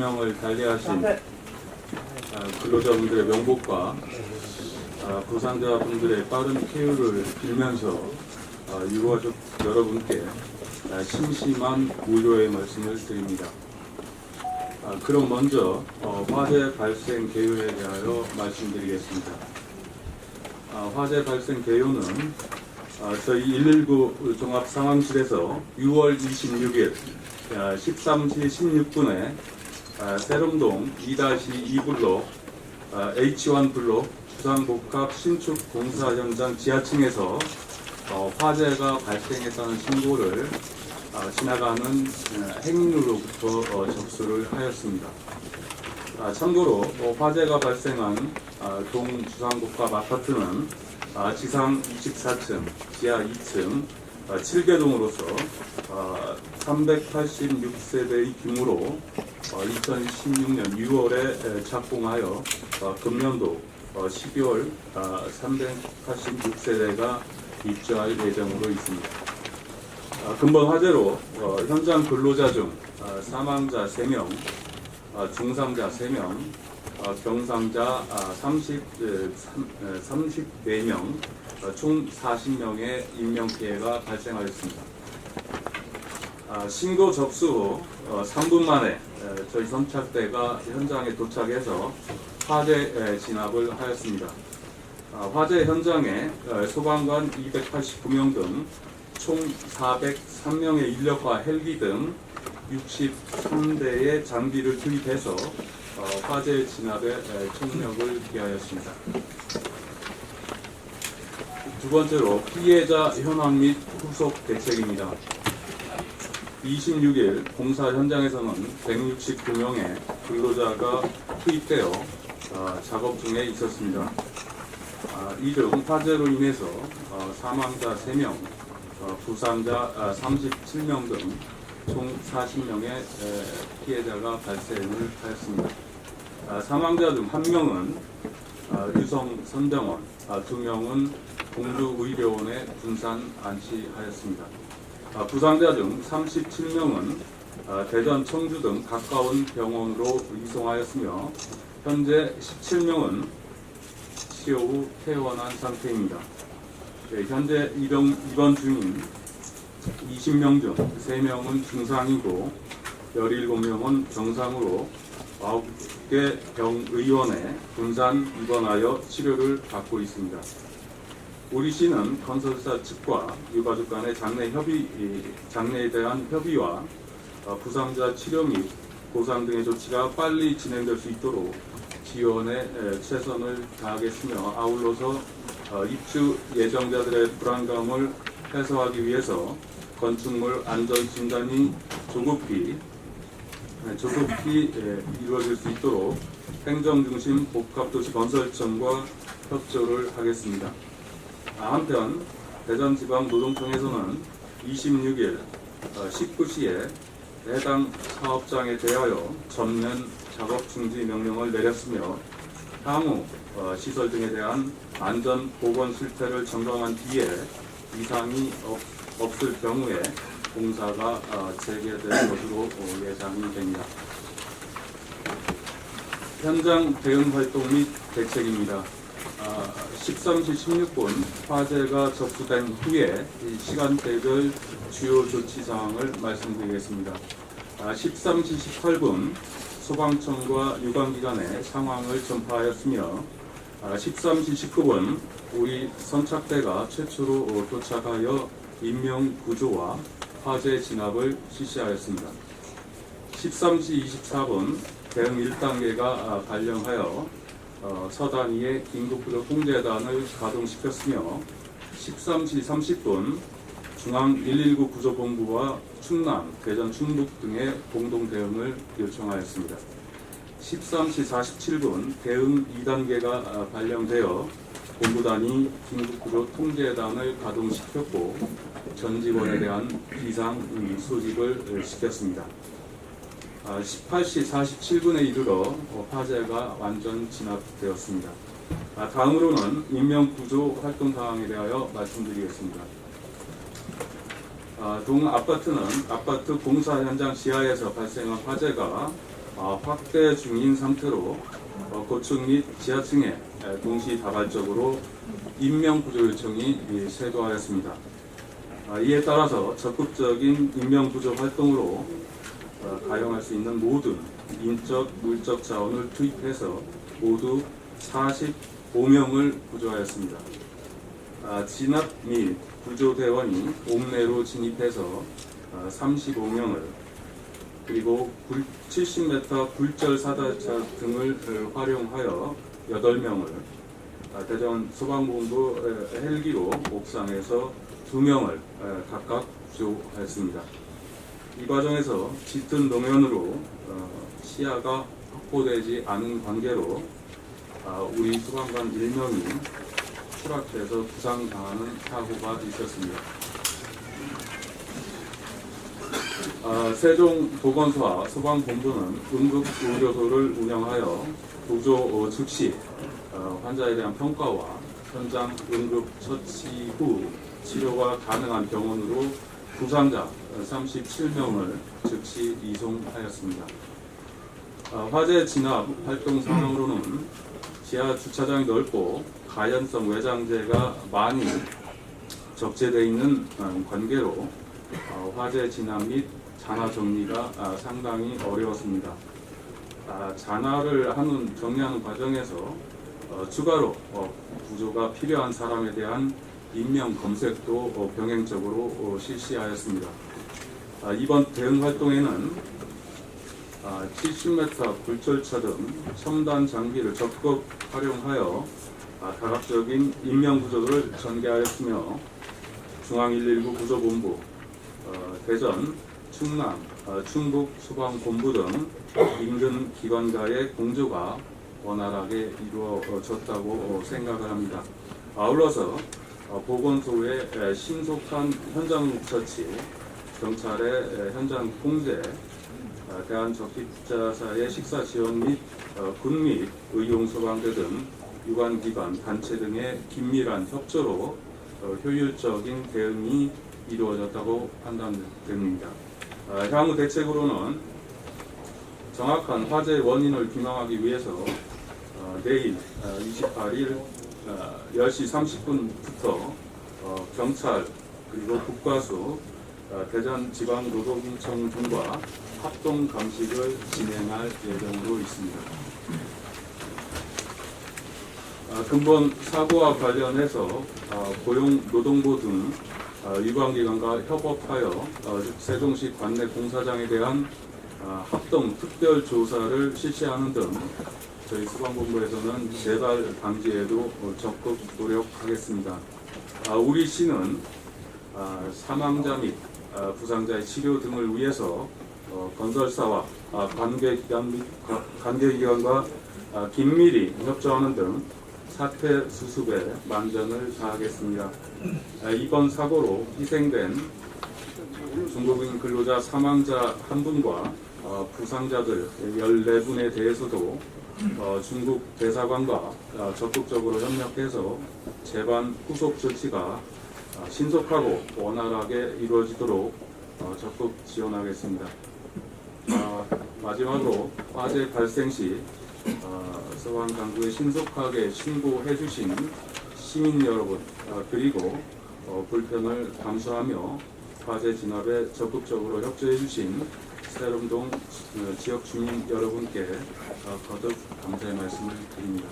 유명을 달리하신 아, 근로자분들의 명복과 아, 부상자분들의 빠른 쾌유를 빌면서 아, 유가족 여러분께 아, 심심한 우려의 말씀을 드립니다. 아, 그럼 먼저 어, 화재 발생 개요에 대하여 말씀드리겠습니다. 아, 화재 발생 개요는 아, 저희 119 종합상황실에서 6월 26일 13시 16분에 세롱동 2-2블록 H1 블록 주상복합 신축 공사 현장 지하층에서 어, 화재가 발생했다는 신고를 아, 지나가는 어, 행인으로부터 어, 접수를 하였습니다. 아, 참고로 어, 화재가 발생한 아, 동 주상복합 아파트는 아, 지상 24층, 지하 2층, 아, 7개동으로서 아, 386세대의 규모로 어, 2016년 6월에 착공하여 어, 금년도 어, 12월 아, 386세대가 입주할 예정으로 있습니다. 아, 근본 화재로 어, 현장 근로자 중 아, 사망자 3명, 아, 중상자 3명, 아, 경상자 아, 30, 에, 삼- 에, 34명, 어, 총 40명의 인명피해가 발생하였습니다. 아, 신고 접수 후 어, 3분 만에 에, 저희 선착대가 현장에 도착해서 화재 에, 진압을 하였습니다. 아, 화재 현장에 어, 소방관 289명 등 총 403명의 인력과 헬기 등 63대의 장비를 투입해서 어, 화재 진압에 에, 총력을 기하였습니다. 두 번째로 피해자 현황 및 후속 대책입니다. 26일 공사 현장에서는 169명의 근로자가 투입되어 어, 작업 중에 있었습니다. 아, 이중 화재로 인해서 어, 사망자 3명, 어, 부상자 아, 37명 등 총 40명의 피해자가 발생을 하였습니다. 아, 사망자 중한 명은 아, 유성 선병원, 아, 두 명은 공주의료원에 분산 안치하였습니다. 아, 부상자 중 37명은 아, 대전, 청주 등 가까운 병원으로 이송하였으며 현재 17명은 치료 후 퇴원한 상태입니다. 네, 현재 입원, 입원 중인 20명 중 3명은 중상이고 17명은 정상으로 9개 병의원에 분산 입원하여 치료를 받고 있습니다. 우리 시는 건설사 측과 유가족 간의 장래 협의, 이, 장래에 대한 협의와 어, 부상자 치료 및 보상 등의 조치가 빨리 진행될 수 있도록 지원에 에, 최선을 다하겠으며 아울러서 어, 입주 예정자들의 불안감을 해소하기 위해서 건축물 안전 진단이 조급히 네, 조속히 예, 이루어질 수 있도록 행정중심 복합도시 건설청과 협조를 하겠습니다. 아, 한편 대전지방노동청에서는 26일 19시에 해당 사업장에 대하여 전면 작업 중지 명령을 내렸으며 향후 어, 시설 등에 대한 안전 보건 실태를 점검한 뒤에 이상이 없, 없을 경우에 공사가 어, 재개될 것으로 어, 예상이 됩니다. 현장 대응 활동 및 대책입니다. 아, 13시 16분 화재가 접수된 후에 이 시간대별 주요 조치 사항을 말씀드리겠습니다. 아, 13시 18분 소방청과 유관기관에 상황을 전파하였으며 아, 13시 19분 우리 선착대가 최초로 어, 도착하여 인명 구조와 화재 진압을 실시하였습니다. 13시 24분 대응 1단계가 아, 발령하여 어, 서단위의 긴급구조 통제단을 가동시켰으며 13시 30분 중앙 119 구조본부와 충남, 대전, 충북 등의 공동 대응을 요청하였습니다. 13시 47분 대응 2단계가 아, 발령되어 본부단이 긴급구조 통제단을 가동시켰고 전 직원에 대한 비상 음, 소집을 시켰습니다. 아, 18시 47분에 이르러 어, 화재가 완전 진압되었습니다. 아, 다음으로는 인명구조 활동 사항에 대하여 말씀드리겠습니다. 아, 동 아파트는 아파트 공사 현장 지하에서 발생한 화재가 어, 확대 중인 상태로 어, 고층 및 지하층에 에, 동시다발적으로 인명구조 요청이 이, 쇄도하였습니다. 아, 이에 따라서 적극적인 인명구조 활동으로 어, 가용할 수 있는 모든 인적, 물적 자원을 투입해서 모두 45명을 구조하였습니다. 아, 진압 및 구조대원이 옥내로 진입해서 35명을 그리고 70m 굴절 사다차 등을 어, 활용하여 8명을 대전 소방본부 에, 헬기로 옥상에서 2명을 각각 구조하였습니다. 이 과정에서 짙은 노면으로 어, 시야가 확보되지 않은 관계로 아, 우리 소방관 1명이 추락해서 부상당하는 사고가 있었습니다. 아, 세종보건소와 소방본부는 응급의료소를 운영하여 구조 어, 즉시 어, 환자에 대한 평가와 현장 응급 처치 후 치료가 가능한 병원으로 부상자 37명을 즉시 이송하였습니다. 아, 화재 진압 활동 상황으로는 지하 주차장이 넓고 가연성 외장재가 많이 적재되어 있는 어, 관계로 어, 화재 진압 및 잔화 정리가 아, 상당히 어려웠습니다. 아, 잔화를 하는 정리하는 과정에서 어, 추가로 어, 구조가 필요한 사람에 대한 인명 검색도 어, 병행적으로 어, 실시하였습니다. 아, 이번 대응 활동에는 아, 70m 굴절차 등 첨단 장비를 적극 활용하여 아, 다각적인 인명 구조를 전개하였으며 중앙 119 구조본부, 어, 대전, 충남, 어, 충북 소방본부 등 인근 기관과의 공조가 원활하게 이루어졌다고 어, 생각을 합니다. 아울러서 어, 보건소의 에, 신속한 현장 처치, 경찰의 에, 현장 통제, 어, 대한적립자사의 식사 지원 및 어, 군및 의용 소방대 등 유관 기관, 단체 등의 긴밀한 협조로 어, 효율적인 대응이 이루어졌다고 판단됩니다. 어, 향후 대책으로는 정확한 화재 원인을 규명하기 위해서 어, 내일 어, 28일 어, 10시 30분부터 어, 경찰 그리고 국과수 어, 대전지방노동청 등과 합동 감식을 진행할 예정으로 있습니다. 아, 근본 사고와 관련해서 아, 고용노동부 등 아, 유관기관과 협업하여 어, 세종시 관내 공사장에 대한 아, 합동 특별 조사를 실시하는 등 저희 소방본부에서는 재발 방지에도 어, 적극 노력하겠습니다. 아, 우리 시는 아, 사망자 및 아, 부상자의 치료 등을 위해서 어, 건설사와 아, 관계기관 및 가- 관계기관과 아, 긴밀히 협조하는 등 사태 수습에 만전을 다하겠습니다. 아, 이번 사고로 희생된 중국인 근로자 사망자 한 분과 어, 부상자들 14분에 대해서도 어, 중국 대사관과 어, 적극적으로 협력해서 재반 후속 조치가 어, 신속하고 원활하게 이루어지도록 어, 적극 지원하겠습니다. 어, 마지막으로 화재 발생 시 어, 소방 당국에 신속하게 신고해 주신 시민 여러분 어, 그리고 어, 불편을 감수하며 화재 진압에 적극적으로 협조해 주신 세롬동 어, 지역 주민 여러분께 어, 거듭 감사의 말씀을 드립니다.